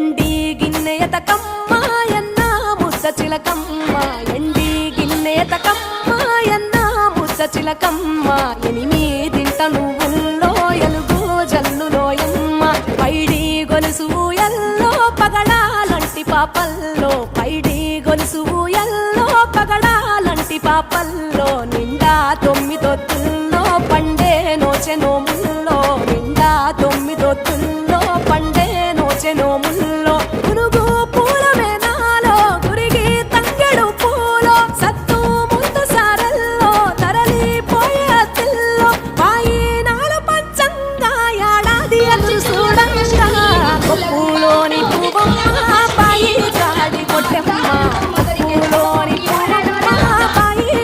ఎండి గిన్నెయతకమ్మ ఎన్న ముద్ద చిలకమ్మ. ఎండి గిన్నెయతకమ్మ ఎన్న ముద్ద చిలకమ్మ. ఎనిమిదింట నువ్వుల్లో ఎలుగు జల్లులోయమ్మ పైడి గొలుసు ఎల్లో పగడాలంటి పాపల్లో. పైడి గొలుసు ఎల్లో పగడాలంటి పాపల్లో. నిండా తొమ్మిదొత్తుల్లో పండే మురిసెను ముల్లో పురుగు పూల మేనాలో గురిగి తంగెడు పూలో సత్తు ముందు సారల్లో తరలిపోయే తిల్లో పాయినాలు పంచంగా ఏడాది అదురు చూడంగా పూలోని పువ్వు పాయి కాడి కొట్టెమ్మ పూలోని పూల పాయి